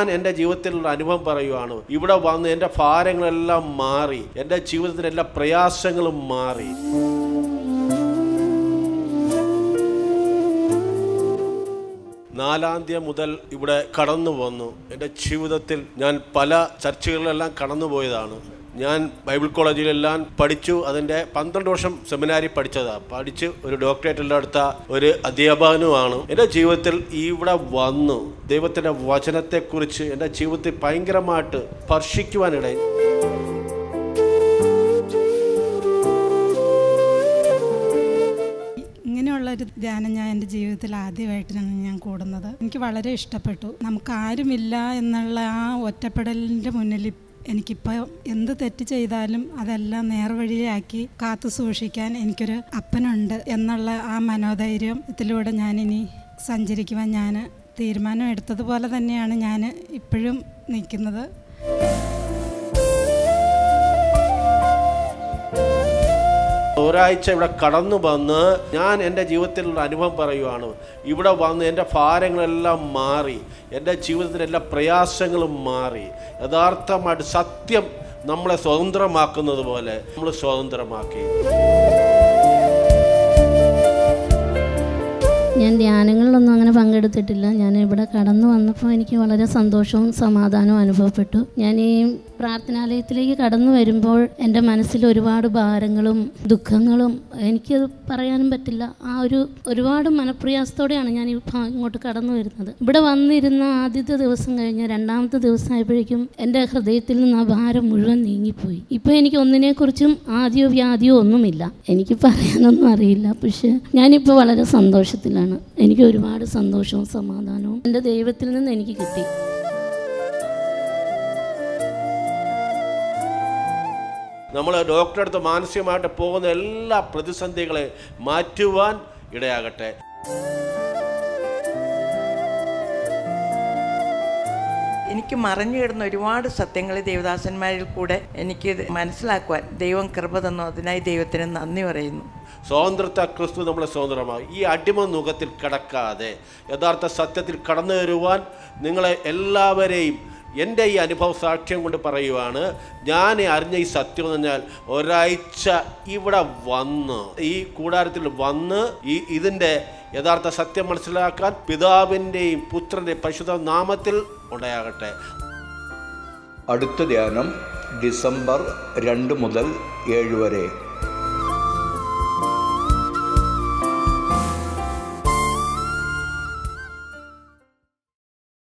ഞാൻ എന്റെ ജീവിതത്തിലുള്ള അനുഭവം പറയുവാണ്. ഇവിടെ വന്ന് എന്റെ ഭാരങ്ങളെല്ലാം മാറി. എന്റെ ജീവിതത്തിന്റെ എല്ലാ പ്രയാസങ്ങളും മാറി. നാലാം തീയതി മുതൽ ഇവിടെ കടന്നു വന്നു. എന്റെ ജീവിതത്തിൽ ഞാൻ പല ചർച്ചകളിലെല്ലാം കടന്നു പോയതാണ് ഞാൻ ബൈബിൾ കോളേജിലെല്ലാം പഠിച്ചു. അതിന്റെ പന്ത്രണ്ട് വർഷം സെമിനാരി പഠിച്ചതാണ് പഠിച്ച് ഒരു ഡോക്ടറേറ്റ് എല്ലാം എടുത്ത ഒരു അധ്യാപകനുമാണ്. എന്റെ ജീവിതത്തിൽ ഇവിടെ വന്നു. ദൈവത്തിന്റെ വചനത്തെക്കുറിച്ച് എന്റെ ജീവിതത്തിൽ ഭയങ്കരമായിട്ട് സ്പർശിക്കുവാനിടയിൽ ഒരു ധ്യാനം ഞാൻ എന്റെ ജീവിതത്തിൽ ആദ്യമായിട്ടാണ് ഞാൻ കൂടുന്നത്. എനിക്ക് വളരെ ഇഷ്ടപ്പെട്ടു. നമുക്ക് ആരുമില്ല എന്നുള്ള ആ ഒറ്റപ്പെടലിന്റെ മുന്നിൽ എനിക്കിപ്പോൾ എന്ത് തെറ്റ് ചെയ്താലും അതെല്ലാം നേർവഴിയാക്കി കാത്തു സൂക്ഷിക്കാൻ എനിക്കൊരു അപ്പനുണ്ട് എന്നുള്ള ആ മനോധൈര്യത്തിലൂടെ ഞാനിനി സഞ്ചരിക്കുവാൻ ഞാൻ തീരുമാനം എടുത്തതുപോലെ തന്നെയാണ് ഞാൻ ഇപ്പോഴും നിൽക്കുന്നത്. ഒരാഴ്ച ഇവിടെ കടന്നു വന്ന് ഞാൻ എന്റെ ജീവിതത്തിലുള്ള അനുഭവം പറയുവാണ്. ഇവിടെ വന്ന് എന്റെ ഭാരങ്ങളെല്ലാം മാറി. എന്റെ ജീവിതത്തിലെ എല്ലാ പ്രയാസങ്ങളും മാറി. യഥാർത്ഥമായിട്ട് സത്യം നമ്മളെ സ്വതന്ത്രമാക്കുന്നത് പോലെ നമ്മൾ സ്വതന്ത്രമാക്കി. ഞാൻ അങ്ങനെ പങ്കെടുത്തിട്ടില്ല. ഞാൻ ഇവിടെ കടന്നു വന്നപ്പോൾ എനിക്ക് വളരെ സന്തോഷവും സമാധാനവും അനുഭവപ്പെട്ടു. ഞാൻ ഈ പ്രാർത്ഥനാലയത്തിലേക്ക് കടന്നു വരുമ്പോൾ എന്റെ മനസ്സിൽ ഒരുപാട് ഭാരങ്ങളും ദുഃഖങ്ങളും എനിക്കത് പറയാനും പറ്റില്ല. ആ ഒരു ഒരുപാട് മനപ്രയാസത്തോടെയാണ് ഞാൻ ഇങ്ങോട്ട് കടന്നു വരുന്നത്. ഇവിടെ വന്നിരുന്ന ആദ്യത്തെ ദിവസം കഴിഞ്ഞ രണ്ടാമത്തെ ദിവസം ആയപ്പോഴേക്കും എന്റെ ഹൃദയത്തിൽ നിന്ന് ആ ഭാരം മുഴുവൻ നീങ്ങിപ്പോയി. ഇപ്പോൾ എനിക്ക് ഒന്നിനെക്കുറിച്ചും ആദ്യമോ വ്യാധിയോ ഒന്നുമില്ല. എനിക്ക് പറയാനൊന്നും അറിയില്ല. പക്ഷേ ഞാനിപ്പോൾ വളരെ സന്തോഷത്തിലാണ്. എനിക്ക് ഒരുപാട് സന്തോഷവും സമാധാനവും എന്റെ ദൈവത്തിൽ നിന്ന് എനിക്ക് കിട്ടി. നമ്മൾ ഡോക്ടറെ അടുത്ത് മാനസികമായിട്ട് പോകുന്ന എല്ലാ പ്രതിസന്ധികളെ മാറ്റുവാൻ ഇടയാകട്ടെ. എനിക്ക് മറഞ്ഞു കിടന്ന ഒരുപാട് സത്യങ്ങൾ ദേവദാസന്മാരിൽ കൂടെ എനിക്ക് മനസ്സിലാക്കുവാൻ ദൈവം കൃപ തന്നു. അതിനായി ദൈവത്തിന് നന്ദി പറയുന്നു. സ്വാതന്ത്ര്യത്തെ ക്രിസ്തു നമ്മളെ സ്വതന്ത്രമായി. ഈ അടിമ മുഖത്തിൽ കിടക്കാതെ യഥാർത്ഥ സത്യത്തിൽ കടന്നു വരുവാൻ നിങ്ങളെ എല്ലാവരെയും എന്റെ ഈ അനുഭവ സാക്ഷ്യം കൊണ്ട് പറയുവാണ് ഞാൻ അറിഞ്ഞ ഈ സത്യം എന്ന് പറഞ്ഞാൽ ഒരാഴ്ച ഇവിടെ വന്ന് ഈ കൂടാരത്തിൽ വന്ന് ഈ ഇതിന്റെ യഥാർത്ഥ സത്യം മനസ്സിലാക്കാൻ പിതാവിന്റെയും പുത്രന്റെയും പരിശുദ്ധ നാമത്തിൽ ഉണ്ടാകട്ടെ. അടുത്ത ധ്യാനം ഡിസംബർ രണ്ട് മുതൽ ഏഴ് വരെ.